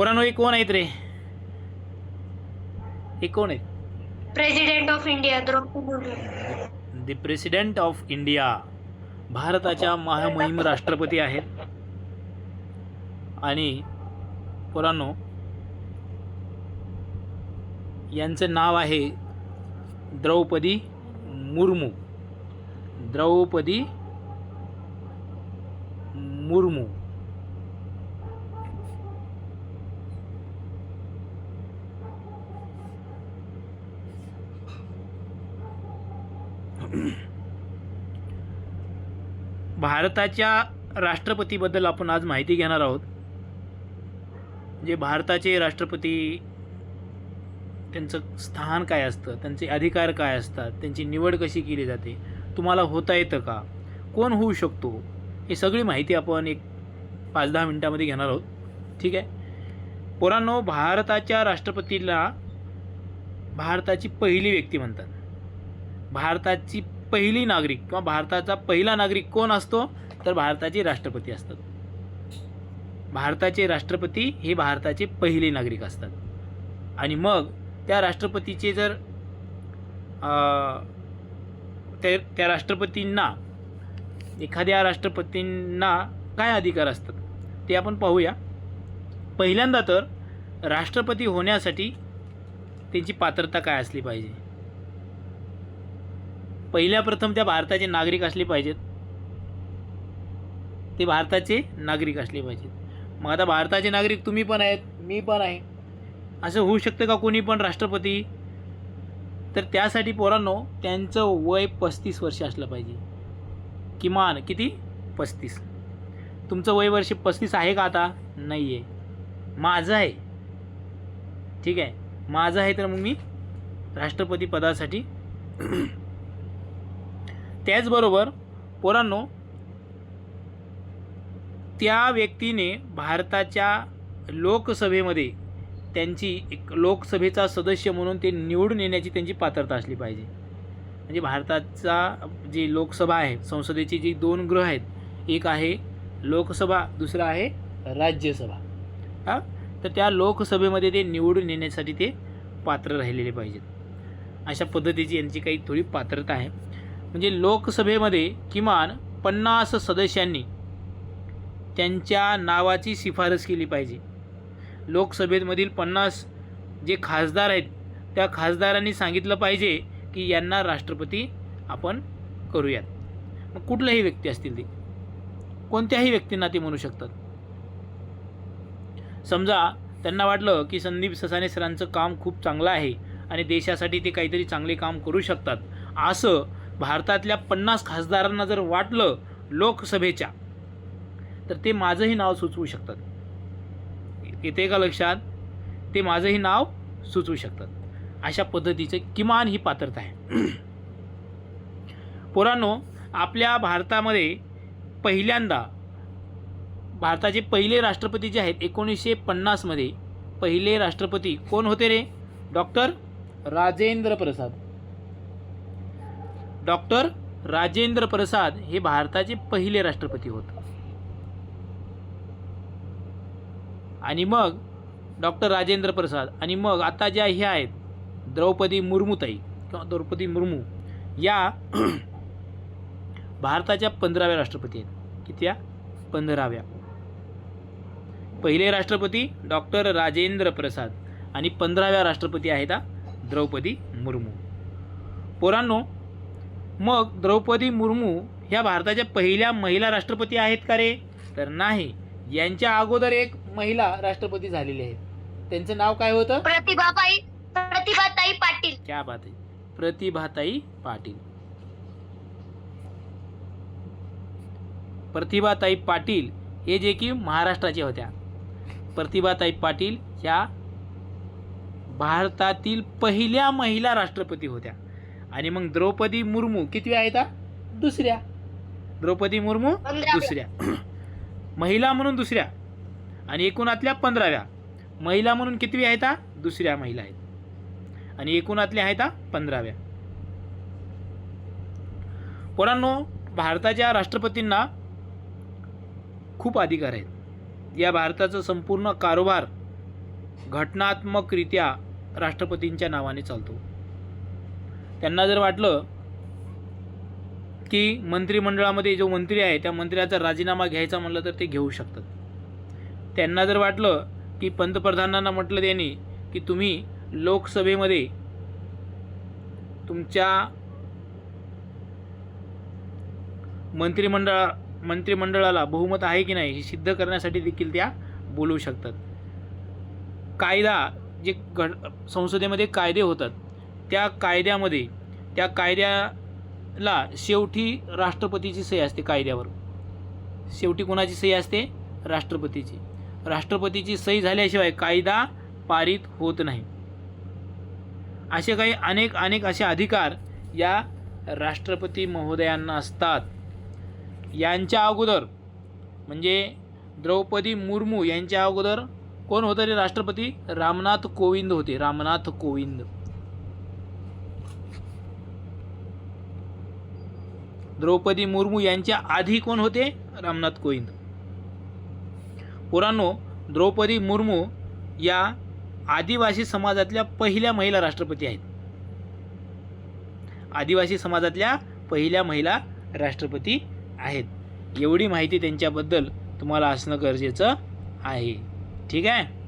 पोरांनो हे कोण आहेत रे? हे कोण आहेत? President of India Droupadi Murmu. The president of India भारताच्या महामहिम राष्ट्रपती आहेत. आणि पोरांनो यांचं नाव आहे द्रौपदी मुर्मू. द्रौपदी मुर्मू. भारताच्या राष्ट्रपतीबद्दल आपण आज माहिती घेणार आहोत. जे भारताचे राष्ट्रपती त्यांचं स्थान काय असतं त्यांचे अधिकार काय असतात त्यांची निवड कशी केली जाते तुम्हाला होता येतं का? कोण होऊ शकतो? हे सगळी माहिती आपण एक पाच दहा मिनटामध्ये घेणार आहोत. ठीक आहे? पोरांनो भारताच्या राष्ट्रपतीला भारताची पहिली व्यक्ती म्हणतात. भारताची पहिली नागरिक किंवा भारताचा पहिला नागरिक कोण असतो? तर भारताचे राष्ट्रपती असतात. भारताचे राष्ट्रपती हे भारताचे पहिले नागरिक असतात. आणि मग त्या राष्ट्रपतीचे जर त्या त्या राष्ट्रपतींना एखाद्या राष्ट्रपतींना काय अधिकार असतात? ते आपण पाहूया. पहिल्यांदा तर राष्ट्रपती होण्यासाठी त्यांची पात्रता काय असली पाहिजे? पहिल्या प्रथम त्या भारताचे नागरिक असले पाहिजेत. ते भारताचे नागरिक असले पाहिजेत. मग आता भारताचे नागरिक तुम्ही पण आहेत मी पण आहे. असं होऊ शकतं का कोणी पण राष्ट्रपती? तर त्यासाठी पोरांनो त्यांचं वय पस्तीस वर्ष असलं पाहिजे. किमान किती? पस्तीस. तुमचं वय वर्ष पस्तीस आहे का आता? नाही आहे माझं आहे. ठीक आहे. माझं आहे तर मग मी राष्ट्रपती पदासाठी त्याचबरोबर पोरांनो त्या व्यक्तीने भारताच्या लोकसभेमध्ये त्यांची एक लोकसभेचा सदस्य म्हणून ते निवडून येण्याची त्यांची पात्रता असली पाहिजे. म्हणजे भारताचा जी लोकसभा आहे संसदेची जी दोन गृह आहेत एक आहे लोकसभा दुसरं आहे राज्यसभा. हां? तर त्या लोकसभेमध्ये ते निवडून येण्यासाठी ते पात्र राहिलेले पाहिजेत. अशा पद्धतीची यांची काही थोडी पात्रता आहे. म्हणजे लोकसभेमध्ये किमान पन्नास सदस्यांनी त्यांच्या नावाची शिफारस केली पाहिजे. लोकसभेमधील पन्नास जे खासदार आहेत त्या खासदारांनी सांगितलं पाहिजे की यांना राष्ट्रपती आपण करूयात. मग कुठल्याही व्यक्ती असतील ते. कोणत्याही व्यक्तींना ते म्हणू शकतात. समजा त्यांना वाटलं की संदीप ससाने सरांचं काम खूप चांगलं आहे आणि देशासाठी ते काहीतरी चांगले काम करू शकतात. असं भारतातल्या पन्नास खासदारांना जर वाटलं लोकसभेच्या तर ते माझंही नाव सुचवू शकतात. येते का लक्षात? ते माझंही नाव सुचवू शकतात. अशा पद्धतीचे किमान ही पात्रता आहे. पोरांनो आपल्या भारतामध्ये पहिल्यांदा भारताचे पहिले राष्ट्रपती जे आहेत एकोणीसशे पन्नासमध्ये पहिले राष्ट्रपती कोण होते रे? डॉक्टर राजेंद्र प्रसाद. डॉक्टर राजेंद्र प्रसाद हे भारताचे पहिले राष्ट्रपती होत. आणि मग डॉक्टर राजेंद्र प्रसाद आणि मग आता ज्या ह्या आहेत द्रौपदी मुर्मूताई किंवा द्रौपदी मुर्मू या भारताच्या पंधराव्या राष्ट्रपती आहेत. कित्या? पंधराव्या. पहिले राष्ट्रपती डॉक्टर राजेंद्र प्रसाद आणि पंधराव्या राष्ट्रपती आहेत द्रौपदी मुर्मू. पोरांनो मग द्रौपदी मुर्मू ह्या भारताच्या पहिल्या महिला राष्ट्रपती आहेत का रे? तर नाही. यांच्या अगोदर एक महिला राष्ट्रपती झालेली आहेत. त्यांचं नाव काय होतं? प्रतिभाताई प्रतिभाताई पाटील. क्या बात आहे. प्रतिभाताई पाटील. प्रतिभाताई पाटील हे जे की महाराष्ट्राच्या होत्या. प्रतिभाताई पाटील ह्या भारतातील पहिल्या महिला राष्ट्रपती होत्या. आणि मग द्रौपदी मुर्मू किती आहेत? दुसऱ्या. द्रौपदी मुर्मू. दुसऱ्या. महिला म्हणून दुसऱ्या. आणि एकूणातल्या पंधराव्या. महिला म्हणून कितवी आहेत दुसऱ्या महिला आहेत. आणि एकूणातल्या आहेत पंधराव्या. पोरांनो भारताच्या राष्ट्रपतींना खूप अधिकार आहेत. या भारताचं संपूर्ण कारभार घटनात्मकरित्या राष्ट्रपतींच्या नावाने चालतो. त्यांना जर वाटलं की मंत्रिमंडळामध्ये जो मंत्री आहे त्या मंत्र्याचा राजीनामा घ्यायचा म्हणलं तर ते घेऊ शकतात. त्यांना जर वाटलं की पंतप्रधानांना म्हटलं त्यांनी की तुम्ही लोकसभेमध्ये तुमच्या मंत्रिमंडळा मंत्रिमंडळाला बहुमत आहे की नाही हे सिद्ध करण्यासाठी देखील त्या बोलू शकतात. कायदा जे घड संसदेमध्ये कायदे होतात त्या कायद्यामध्ये त्या कायद्याला शेवटी राष्ट्रपतीची सही असते कायद्यावर. शेवटी कोणाची सही असते? राष्ट्रपतीची. राष्ट्रपतीची सही झाल्याशिवाय कायदा पारित होत नाही. असे काही अनेक अनेक असे अधिकार या राष्ट्रपती महोदयांना असतात. यांच्या अगोदर म्हणजे द्रौपदी मुर्मू यांच्या अगोदर कोण होतं रे राष्ट्रपती? रामनाथ कोविंद होते. रामनाथ कोविंद. द्रौपदी मुर्मू यांच्या आधी कोण होते? रामनाथ कोविंद. पुरानो द्रौपदी मुर्मू या आदिवासी समाजातल्या पहिल्या महिला राष्ट्रपती आहेत. आदिवासी समाजातल्या पहिल्या महिला राष्ट्रपती आहेत. एवढी माहिती त्यांच्याबद्दल तुम्हाला असणं गरजेचं आहे. ठीक आहे?